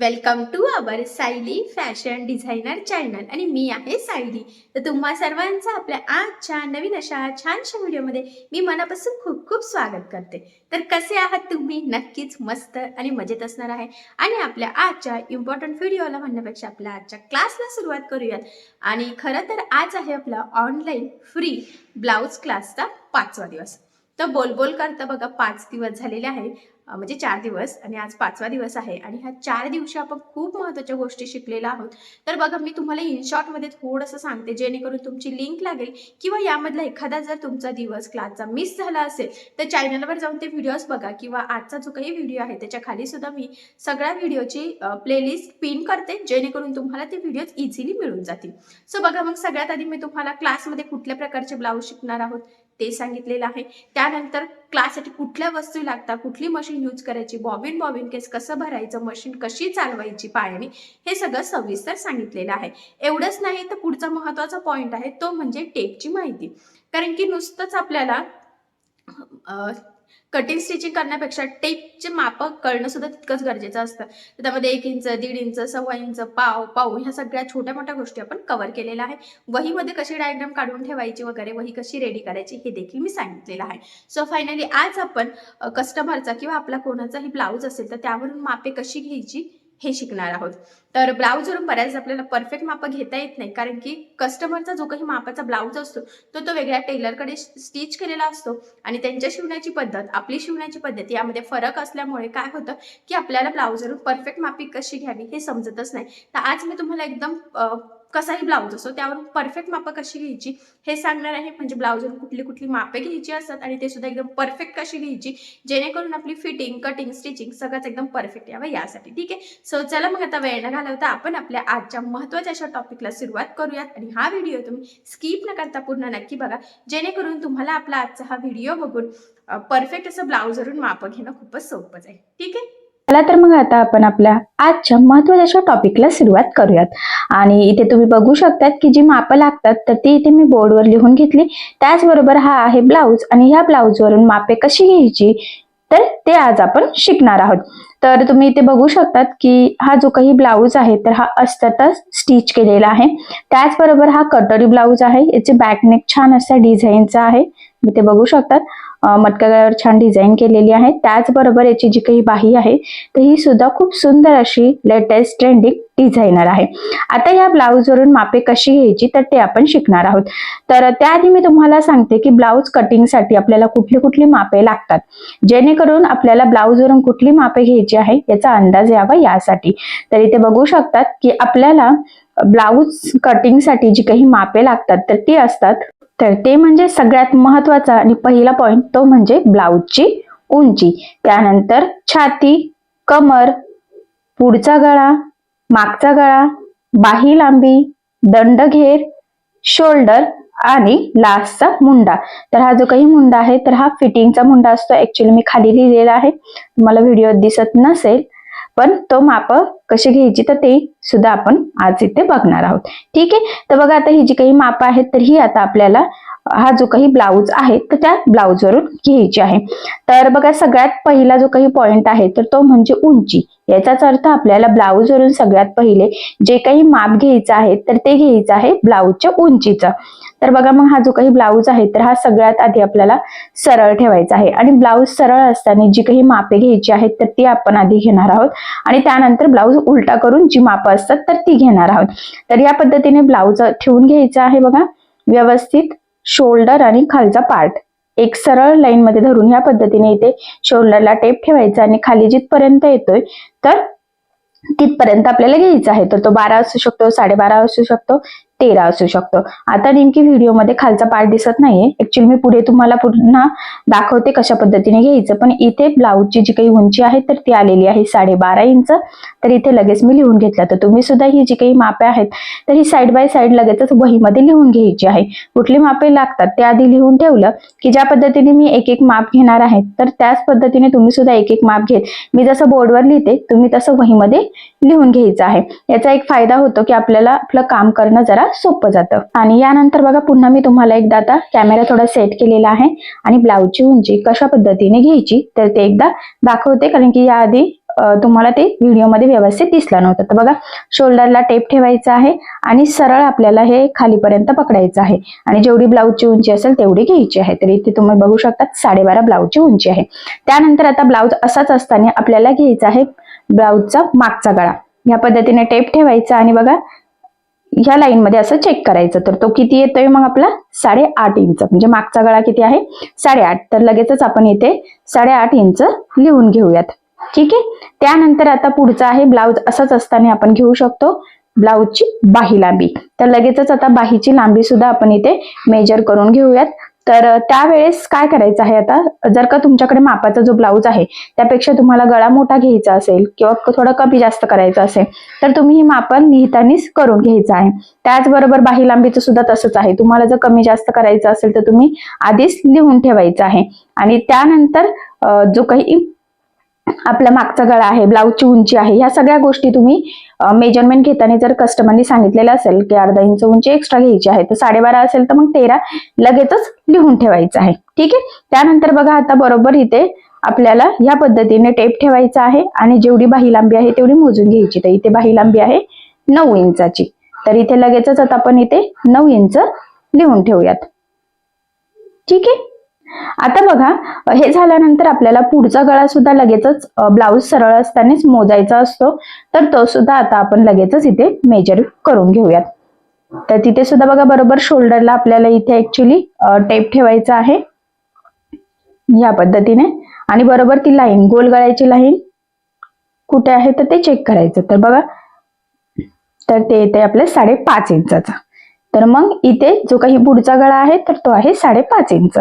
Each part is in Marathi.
Welcome to our Sayali fashion designer channel आणि मी आहे सायली तर तुम्हा सर्वांचं आपल्या आजच्या नवीन अशा छानशा व्हिडिओमध्ये मी मनापासून खूप खूप स्वागत करते. तर कसे आहात तुम्ही? नक्कीच मस्त आणि मजेत असणार आहे. आणि आपल्या आजच्या इम्पॉर्टंट व्हिडिओला म्हणण्यापेक्षा आपल्या आजच्या क्लासला सुरुवात करूयात. आणि खरं तर आज आहे आपला ऑनलाईन फ्री ब्लाऊज क्लासचा पाचवा दिवस. तर बोलबोल करता बघा पाच दिवस झालेले आहे म्हणजे चार दिवस आणि आज पाचवा दिवस आहे आणि ह्या चार दिवशी आपण खूप महत्त्वाच्या गोष्टी शिकलेल्या आहोत. तर बघा मी तुम्हाला इन शॉर्टमध्ये थोडंसं सांगते जेणेकरून तुमची लिंक लागेल किंवा यामधला एखादा जर तुमचा दिवस क्लासचा मिस झाला असेल तर चॅनलवर जाऊन ते व्हिडिओज बघा किंवा आजचा जो काही व्हिडिओ आहे त्याच्याखाली सुद्धा मी सगळ्या व्हिडिओची प्लेलिस्ट पिन करते जेणेकरून तुम्हाला ते व्हिडिओज इझिली मिळून जातील. सो बघा मग सगळ्यात आधी मी तुम्हाला क्लासमध्ये कुठल्या प्रकारचे ब्लाऊज शिकणार आहोत? ते सांगितलेलं आहे. त्यानंतर क्लाससाठी कुठल्या वस्तू लागतात? कुठली मशीन यूज करायची? बॉबिन बॉबिन केस कसं भरायचं? मशीन कशी चालवायची? पायाने? हे सगळं सविस्तर सांगितलेलं आहे. एवढंच नाही तर पुढचा महत्त्वाचा पॉईंट आहे तो म्हणजे टेपची माहिती. कारण की नुसतंच आपल्याला कटिंग स्टिचिंग करण्यापेक्षा टेपचे माप कळणं सुद्धा तितकंच गरजेचं असतं. त्यामध्ये एक इंच दीड इंच सव्वा इंच पाव पाऊ ह्या सगळ्या छोट्या मोठ्या गोष्टी आपण कव्हर केलेल्या आहे वहीमध्ये कशी डायग्राम काढून ठेवायची वगैरे वही कशी रेडी करायची हे देखील मी सांगितलेलं आहे. सो फायनली आज आपण कस्टमरचा किंवा आपला कोणाचाही ब्लाऊज असेल तर त्यावरून मापे कशी घ्यायची? हे शिकणार आहोत. तर ब्लाऊजवरून बऱ्याच आपल्याला परफेक्ट माप घेता येत नाही. कारण की कस्टमरचा जो काही मापाचा ब्लाऊज असतो तो तो वेगळ्या टेलरकडे स्टिच केलेला असतो. आणि त्यांच्या शिवण्याची पद्धत आपली शिवण्याची पद्धत यामध्ये फरक असल्यामुळे काय होतं की आपल्याला ब्लाऊजवरून परफेक्ट मापी कशी घ्यावी हे समजतच नाही. तर आज मी तुम्हाला एकदम कसाही ब्लाऊज असो त्यावर परफेक्ट मापं कशी घ्यायची हे सांगणार आहे. म्हणजे ब्लाऊजवर कुठली कुठली मापे घ्यायची असतात आणि ते सुद्धा एकदम परफेक्ट कशी घ्यायची जेणेकरून आपली फिटिंग कटिंग स्टिचिंग सगळंच एकदम परफेक्ट यावं यासाठी. ठीक आहे? सो चला मग आता वेळ न घालवता आपण आपल्या आजच्या महत्त्वाच्या अशा टॉपिकला सुरुवात करूयात. आणि हा व्हिडिओ तुम्ही स्किप न करता पूर्ण नक्की बघा. जेणेकरून तुम्हाला आपला आजचा हा व्हिडिओ बघून परफेक्ट असं ब्लाऊजवरून मापं घेणं खूपच सोपं जाईल. ठीक आहे? चला तर मग आता आपण आपल्या आजच्या महत्त्वाच्या टॉपिकला सुरुवात करूयात. आणि इथे तुम्ही बघू शकतात की जी मापं लागतात तर ती इथे मी बोर्डवर लिहून घेतली. त्याचबरोबर हा आहे ब्लाऊज आणि ह्या ब्लाऊजवरून मापे कशी घ्यायची तर ते आज आपण शिकणार आहोत. तर तुम्ही इथे बघू शकतात की हा जो काही ब्लाऊज आहे तर हा असतातच स्टिच केलेला आहे. त्याचबरोबर हा कटोरी ब्लाऊज आहे याचे बॅकनेक छान असा डिझाईनचा आहे. इथे बघू शकतात. अं, छान डिझाईन केलेली आहे. त्याचबरोबर याची जी काही बाही आहे तर ही सुद्धा खूप सुंदर अशी लेटेस्ट ट्रेंडिंग डिझायनर आहे. आता या ब्लाऊजवरून मापे कशी घ्यायची तर ते आपण शिकणार आहोत. तर त्याआधी मी तुम्हाला सांगते की ब्लाऊज कटिंगसाठी आपल्याला कुठली कुठली मापे लागतात. जेणेकरून आपल्याला ब्लाऊजवरून कुठली मापे घ्यायची आहे याचा अंदाज यावा यासाठी. तर इथे बघू शकतात की आपल्याला ब्लाऊज कटिंगसाठी जी काही मापे लागतात तर ती असतात तर ते म्हणजे सगळ्यात महत्त्वाचा आणि पहिला पॉइंट तो म्हणजे ब्लाऊजची उंची. त्यानंतर छाती कमर पुढचा गळा मागचा गळा बाही लांबी दंडघेर शोल्डर आणि लास्टचा मुंडा. तर हा जो काही मुंडा आहे तर हा फिटिंगचा मुंडा असतो. ऍक्च्युली मी खाली लिहिलेला आहे. तुम्हाला व्हिडिओ दिसत नसेल पण तो माप कशी घ्यायची तर ते सुद्धा आपण आज इथे बघणार आहोत. ठीक आहे? तर बघा आता ही जी काही माप आहेत तर ही आता आपल्याला हा जो काही ब्लाऊज आहे तर त्या ब्लाऊजवरून घ्यायची आहे. तर बघा सगळ्यात पहिला जो काही पॉइंट आहे तर तो म्हणजे उंची. याचाच अर्थ आपल्याला ब्लाऊजवरून सगळ्यात पहिले जे काही माप घ्यायचं आहे तर ते घ्यायचं आहे ब्लाऊजच्या उंचीचं. तर बघा मग हा जो काही ब्लाऊज आहे तर हा सगळ्यात आधी आपल्याला सरळ ठेवायचा आहे. आणि ब्लाऊज सरळ असताना जी काही मापे घ्यायची आहेत तर ती आपण आधी घेणार आहोत. आणि त्यानंतर ब्लाऊज उलटा करून जी मापं असतात तर ती घेणार आहोत. तर या पद्धतीने ब्लाऊज ठेवून घ्यायचा आहे बघा. व्यवस्थित शोल्डर आणि खालचा पार्ट एक सरळ लाईन मध्ये धरून या पद्धतीने इथे शोल्डरला टेप ठेवायचा आणि खाली जिथपर्यंत येतोय तर तिथपर्यंत आपल्याला घ्यायचा आहे. तर तो बारा असू शकतो साडेबारा असू शकतो तेरा असू शकतो. आता नेमकी व्हिडिओमध्ये खालचा पार्ट दिसत नाहीये. ऍक्च्युली मी पुढे तुम्हाला पुन्हा दाखवते कशा पद्धतीने घ्यायचं. पण इथे ब्लाऊजची जी काही उंची आहे तर ती आलेली आहे साडेबारा इंच. तर इथे लगेच मी लिहून घेतला. तर तुम्ही सुद्धा ही जी काही मापे आहेत तर ही साईड बाय साईड लगेचच वहीमध्ये लिहून घ्यायची आहे. कुठली मापे लागतात ते आधी लिहून ठेवलं की ज्या पद्धतीने मी एक एक माप घेणार आहे तर त्याच पद्धतीने तुम्ही सुद्धा एक एक माप घेत मी जसं बोर्डवर लिहिते तुम्ही तसं वहीमध्ये लिहून घ्यायचं आहे. याचा एक फायदा होतो की आपल्याला आपलं काम करणं जरा सोपं जातं. आणि यानंतर बघा पुन्हा मी तुम्हाला एकदा आता कॅमेरा थोडा सेट केलेला आहे आणि ब्लाऊजची उंची कशा पद्धतीने घ्यायची तर ते एकदा दाखवते. कारण की याआधी तुम्हाला ते व्हिडिओमध्ये व्यवस्थित दिसलं नव्हतं. तर बघा शोल्डरला टेप ठेवायचा आहे आणि सरळ आपल्याला हे खालीपर्यंत पकडायचं आहे. आणि जेवढी ब्लाऊजची उंची असेल तेवढी घ्यायची आहे. तर इथे तुम्ही बघू शकता साडेबारा ब्लाऊजची उंची आहे. त्यानंतर आता ब्लाऊज असाच असताना आपल्याला घ्यायचा आहे ब्लाऊजचा मागचा गळा. या पद्धतीने टेप ठेवायचा आणि बघा ह्या लाईनमध्ये असं चेक करायचं. तर तो किती येतोय मग आपला? साडेआठ इंच. म्हणजे मागचा गळा किती आहे? साडेआठ. तर लगेचच आपण इथे साडेआठ इंच लिहून घेऊयात. ठीक आहे? त्यानंतर आता पुढचा आहे ब्लाऊज असंच असताना आपण घेऊ शकतो ब्लाऊजची बाही लांबी. तर लगेचच आता बाहीची लांबी सुद्धा आपण इथे मेजर करून घेऊयात. तर त्यावेळेस काय करायचं आहे आता? जर का तुमच्याकडे मापाचा जो ब्लाऊज आहे त्यापेक्षा तुम्हाला गळा मोठा घ्यायचा असेल किंवा थोडं कमी जास्त करायचं असेल तर तुम्ही ही मापन लिहितानीच करून घ्यायचं आहे. त्याचबरोबर बाही लांबीचं सुद्धा तसंच आहे. तुम्हाला जर कमी जास्त करायचं असेल तर तुम्ही आधीच लिहून ठेवायचं आहे. आणि त्यानंतर जो काही आपला मागचा गळा आहे ब्लाऊजची उंची आहे ह्या सगळ्या गोष्टी तुम्ही मेजरमेंट घेताना जर कस्टमरनी सांगितलेलं असेल की अर्धा इंच उंची एक्स्ट्रा घ्यायची आहे तर साडेबारा असेल तर मग तेरा लगेचच लिहून ठेवायचं आहे. ठीक आहे? त्यानंतर बघा आता बरोबर इथे आपल्याला ह्या पद्धतीने टेप ठेवायचा आहे आणि जेवढी बाही लांबी आहे तेवढी मोजून घ्यायची. तर इथे बाही लांबी आहे नऊ इंचाची. तर इथे लगेचच आता आपण इथे नऊ इंच लिहून ठेवूयात. ठीक आहे? आता बघा हे झाल्यानंतर आपल्याला पुढचा गळा सुद्धा लगेचच ब्लाऊज सरळ असतानाच मोजायचा असतो. तर तो सुद्धा आता आपण लगेचच इथे मेजर करून घेऊयात. तर तिथे सुद्धा बघा बरोबर शोल्डरला आपल्याला इथे ऍक्च्युली टेप ठेवायचा आहे. या पद्धतीने. आणि बरोबर ती लाईन गोल गळ्याची लाईन कुठे आहे तर ते चेक करायचं. तर बघा तर ते येते आपल्या साडेपाच इंचाचा. तर मग इथे जो काही पुढचा गळा आहे तर तो आहे साडेपाच इंच.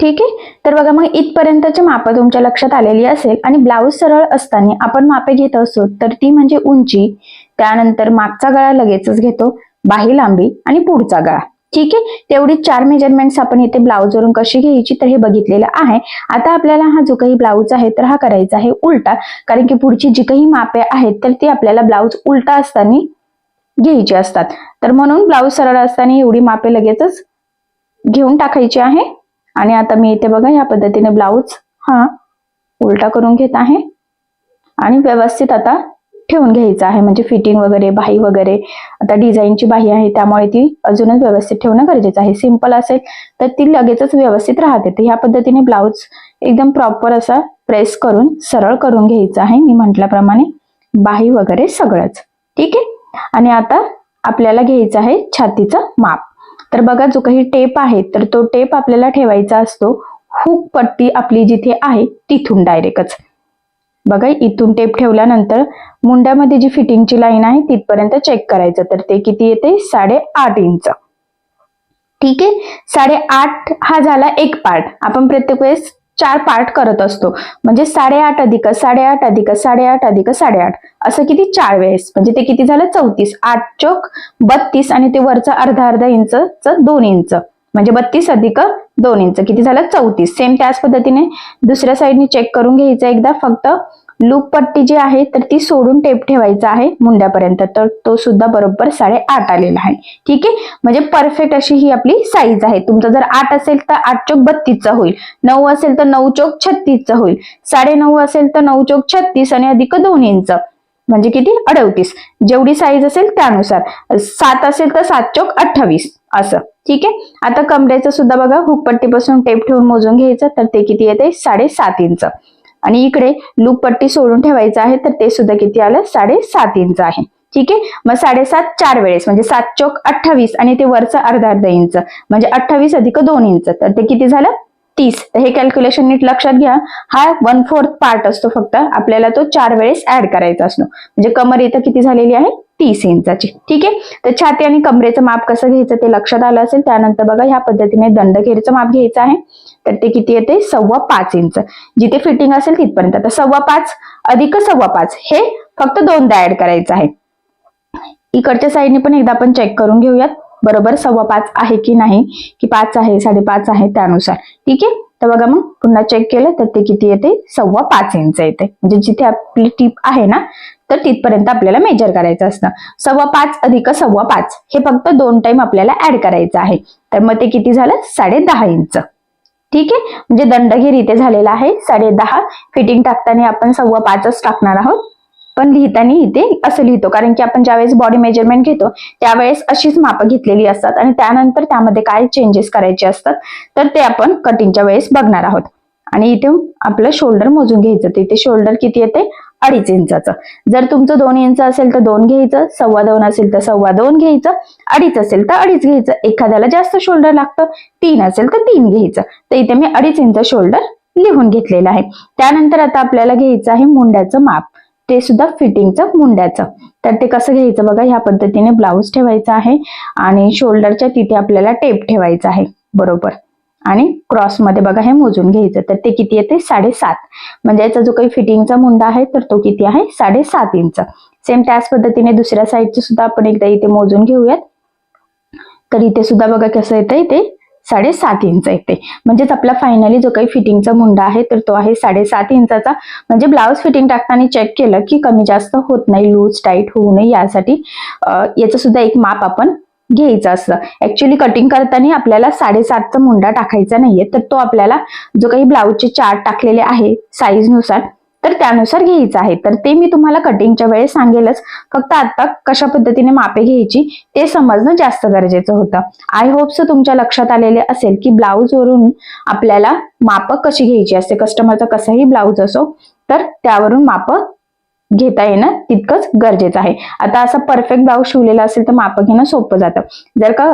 ठीक आहे? तर बघा मग इथपर्यंतची मापं तुमच्या लक्षात आलेली असेल आणि ब्लाऊज सरळ असताना आपण मापे घेत असो तर ती म्हणजे उंची त्यानंतर मागचा गळा लगेचच घेतो बाही लांबी आणि पुढचा गळा. ठीक आहे? तेवढी चार मेजरमेंट्स आपण इथे ब्लाऊजवरून कशी घ्यायची तर हे बघितलेलं आहे. आता आपल्याला हा जो काही ब्लाऊज आहे तर हा करायचा आहे उलटा. कारण की पुढची जी काही मापे आहेत तर ती आपल्याला ब्लाऊज उलटा असताना घ्यायची असतात. तर म्हणून ब्लाऊज सरळ असताना एवढी मापे लगेचच घेऊन टाकायची आहे. आणि आता मी इथे बघा या पद्धतीने ब्लाऊज हा उलटा करून घेत आहे. आणि व्यवस्थित आता ठेवून घ्यायचं आहे. म्हणजे फिटिंग वगैरे बाही वगैरे आता डिझाईनची बाही आहे त्यामुळे ती अजूनच व्यवस्थित ठेवणं गरजेचं आहे. सिंपल असेल तर ती लगेचच व्यवस्थित राहते. तर ह्या पद्धतीने ब्लाऊज एकदम प्रॉपर असा प्रेस करून सरळ करून घ्यायचा आहे मी म्हटल्याप्रमाणे. बाही वगैरे सगळंच. ठीक आहे? आणि आता आपल्याला घ्यायचं आहे छातीचं माप. तर बघा जो काही टेप आहे तर तो टेप आपल्याला ठेवायचा असतो. हुक पट्टी आपली जिथे आहे तिथून डायरेक्टच बघा इथून टेप ठेवल्यानंतर मुंड्यामध्ये जी फिटिंगची लाईन आहे तिथपर्यंत चेक करायचं. तर ते किती येते? साडेआठ इंच ठीक आहे? साडेआठ हा झाला एक पार्ट आपण प्रत्येक वेळेस चार पार्ट करत असतो. म्हणजे साडेआठ अधिक साडेआठ अधिक साडेआठ अधिक साडेआठ. असं किती? चार वेळेस. म्हणजे ते किती झालं? चौतीस. आठ चौक बत्तीस आणि ते वरचं अर्धा अर्धा इंच दोन इंच. म्हणजे बत्तीस अधिक दोन इंच. किती झालं? चौतीस. सेम त्याच पद्धतीने दुसऱ्या साईडने चेक करून घ्यायचं एकदा. फक्त लूप पट्टी जी आहे तर ती सोडून टेप ठेवायचा आहे मुंड्यापर्यंत. तर तो सुद्धा बरोबर साडेआठ आलेला आहे. ठीक आहे? म्हणजे परफेक्ट अशी ही आपली साईज आहे. तुमचं जर आठ असेल तर आठ चौक बत्तीसचा होईल. नऊ असेल तर नऊ चौक छत्तीसचा होईल. साडे नऊ असेल तर नऊ चौक छत्तीस आणि अधिक दोन इंच. म्हणजे किती? अडवतीस जेवढी साईज असेल त्यानुसार. सात असेल तर सात चौक अठ्ठावीस. असं. ठीक आहे? आता कमरेचं सुद्धा बघा हुकपट्टीपासून टेप ठेवून मोजून घ्यायचं तर ते किती येते? साडेसात इंच. आणि इकडे लूप पट्टी सोडून ठेवायचं आहे तर ते सुद्धा किती आलं? साडेसात इंच आहे. ठीक आहे? मग साडेसात चार वेळेस म्हणजे सात चौक अठ्ठावीस आणि ते वरचं अर्धा अर्धा इंच म्हणजे अठ्ठावीस अधिक दोन इंच तर ते किती झालं? तीस. तर हे कॅल्क्युलेशन नीट लक्षात घ्या. हा वन फोर्थ पार्ट असतो फक्त. आपल्याला तो चार वेळेस ऍड करायचा असतो. म्हणजे कमर इथं किती झालेली आहे? तीस इंचाची. ठीक आहे? तर छाती आणि कमरेचं माप कसं घ्यायचं ते लक्षात आलं असेल त्यानंतर बघा ह्या पद्धतीने दंडखेरचं माप घ्यायचं आहे. तर ते किती येते? सव्वा पाच इंच. जिथे फिटिंग असेल तिथपर्यंत. आता सव्वा पाच अधिक सव्वा पाच हे फक्त दोनदा ऍड करायचं आहे. इकडच्या साईडने पण एकदा आपण चेक करून घेऊयात. बरोबर सव्वा पाच आहे की नाही? की पाच आहे साडेपाच आहे त्यानुसार. ठीक आहे? तर बघा मग पुन्हा चेक केलं तर ते किती येते? सव्वा पाच इंच येते. म्हणजे जिथे आपली टीप आहे ना तर तिथपर्यंत आपल्याला मेजर करायचं असतं. सव्वा पाच अधिक सव्वा पाच हे फक्त दोन टाइम आपल्याला ऍड करायचं आहे. तर मग ते किती झालं? साडे दहा इंच. ठीक आहे? म्हणजे दंडघेर इथे झालेला आहे. साडे दहा. फिटिंग टाकताना आपण सव्वा पाचच टाकणार आहोत. पण लिहिताना इथे असं लिहितो. कारण की आपण ज्यावेळेस बॉडी मेजरमेंट घेतो त्यावेळेस अशीच मापं घेतलेली असतात आणि त्यानंतर त्यामध्ये काय चेंजेस करायचे असतात तर ते आपण कटिंगच्या वेळेस बघणार आहोत. आणि इथे आपलं शोल्डर मोजून घ्यायचं. तर इथे शोल्डर किती येते? अडीच इंचाचं. जर तुमचं दोन इंच असेल तर दोन घ्यायचं सव्वा दोन असेल तर सव्वा दोन घ्यायचं अडीच असेल तर अडीच घ्यायचं. एखाद्याला जास्त शोल्डर लागतं तीन असेल तर तीन घ्यायचं. तर इथे मी अडीच इंच शोल्डर लिहून घेतलेलं आहे. त्यानंतर आता आपल्याला घ्यायचं आहे मुंड्याचं माप. ते सुद्धा फिटिंगचं मुंड्याचं. तर ते कसं घ्यायचं बघा ह्या पद्धतीने ब्लाऊज ठेवायचा आहे आणि शोल्डरच्या तिथे आपल्याला टेप ठेवायचा आहे. बरोबर. आणि क्रॉसमध्ये बघा हे मोजून घ्यायचं. तर ते किती येते? साडेसात. म्हणजे याचा जो काही फिटिंगचा मुंडा आहे तर तो किती आहे? साडेसात इंच. सेम त्याच पद्धतीने दुसऱ्या साईडचे सुद्धा आपण एकदा इथे मोजून घेऊयात. तर इथे सुद्धा बघा कसं येतं इथे? साडेसात इंच येते. म्हणजेच आपला फायनली जो काही फिटिंगचा मुंडा आहे तर तो आहे साडेसात इंचाचा. म्हणजे ब्लाऊज फिटिंग टाकताना चेक केलं की कमी जास्त होत नाही लूज टाईट होऊ नये यासाठी. याचं सुद्धा एक माप आपण घ्यायचं असतं. ऍक्च्युली कटिंग करताना आपल्याला साडेसातचा मुंडा टाकायचा नाहीये. तर तो आपल्याला जो काही ब्लाऊजचे चार्ट टाकलेले आहे साईजनुसार तर त्यानुसार घ्यायचं आहे. तर ते मी तुम्हाला कटिंगच्या वेळेस सांगेलच. फक्त आता कशा पद्धतीने मापे घ्यायची ते समजणं जास्त गरजेचं होतं. आय होप सो तुमच्या लक्षात आलेले असेल की ब्लाऊज वरून आपल्याला माप कशी घ्यायची असते. कस्टमरचा कसाही ब्लाऊज असो तर त्यावरून माप घेता येणं तितकंच गरजेचं आहे. आता असं परफेक्ट ब्लाऊज शिवलेला असेल तर माप घेणं सोपं जातं. जर का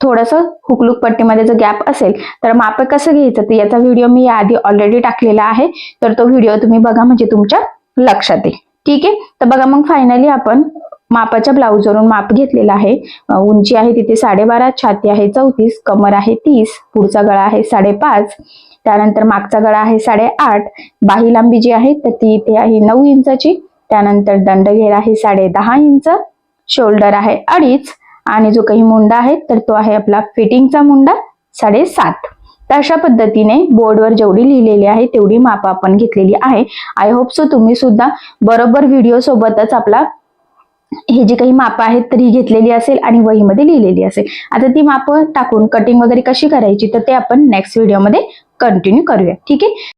थोडंसं हुकलूक पट्टीमध्ये जर गॅप असेल तर माप कसं घ्यायचं? तर याचा व्हिडिओ मी याआधी ऑलरेडी टाकलेला आहे. तर तो व्हिडिओ तुम्ही बघा म्हणजे तुमच्या लक्षात येईल. ठीक आहे? तर बघा मग फायनली आपण मापाच्या ब्लाऊजवरून माप घेतलेला आहे. उंची आहे तिथे साडेबारा छाती आहे चौतीस कमर आहे तीस पुढचा गळा आहे साडेपाच. त्यानंतर मागचा गळा आहे साडेआठ. बाही लांबी जी आहे तर ती इथे आहे नऊ इंचाची. त्यानंतर दंडघेर आहे साडे दहा इंच. शोल्डर आहे अडीच. आणि जो काही मुंडा आहे तर तो आहे आपला फिटिंगचा मुंडा साडेसात. तर अशा पद्धतीने बोर्डवर जेवढी लिहिलेली आहे तेवढी माप आपण घेतलेली आहे. आय होप सो तुम्ही सुद्धा बरोबर व्हिडिओ सोबतच आपला हे जी काही माप आहेत तर ही घेतलेली असेल आणि वहीमध्ये लिहिलेली असेल. आता ती मापं टाकून कटिंग वगैरे कशी करायची तर ते आपण नेक्स्ट व्हिडिओमध्ये कंटिन्यू करूया. ठीक आहे?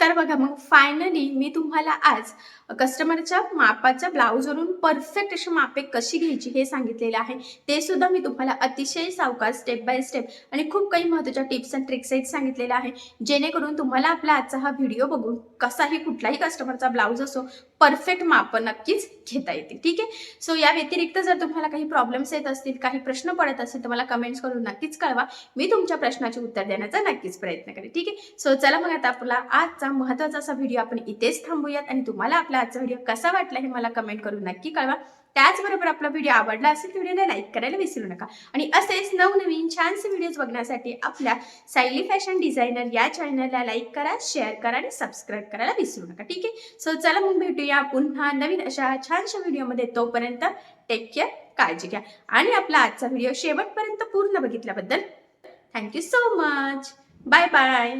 तर बघा मग फायनली मी तुम्हाला आज कस्टमरच्या मापाच्या ब्लाऊजवरून परफेक्ट अशी मापे कशी घ्यायची हे सांगितलेलं आहे. ते सुद्धा मी तुम्हाला अतिशय सावकार स्टेप बाय स्टेप आणि खूप काही महत्त्वाच्या टिप्स अँड ट्रिक्स आहेत सांगितलेल्या आहे. जेणेकरून तुम्हाला आपला आजचा हा व्हिडिओ बघून कसाही कुठलाही कस्टमरचा ब्लाऊज असो परफेक्ट मापं नक्कीच घेता येतील. ठीक आहे? सो या व्यतिरिक्त जर तुम्हाला काही प्रॉब्लेम्स येत असतील काही प्रश्न पडत असतील तर मला कमेंट्स करून नक्कीच कळवा. मी तुमच्या प्रश्नाचे उत्तर देण्याचा नक्कीच प्रयत्न करेन. ठीक आहे? सो चला मग आता आपला आजचा महत्त्वाचा असा व्हिडिओ आपण इथेच थांबूयात आणि तुम्हाला आपला आजचा व्हिडिओ कसा वाटला हे मला कमेंट करून नक्की कळवा. त्याचबरोबर आपला व्हिडिओ आवडला असेल तर व्हिडिओला लाईक करायला विसरू नका. आणि असेच नवनवीन छानसे व्हिडिओज बघण्यासाठी आपल्या सायली फॅशन डिझायनर या चॅनलला लाईक करा शेअर करा आणि सबस्क्राईब करायला विसरू नका. ठीक आहे? सो चला मग भेटूया पुन्हा नवीन अशा छानशा व्हिडिओमध्ये तोपर्यंत टेक केअर काळजी घ्या. आणि आपला आजचा व्हिडिओ शेवटपर्यंत पूर्ण बघितल्याबद्दल thank you so much bye bye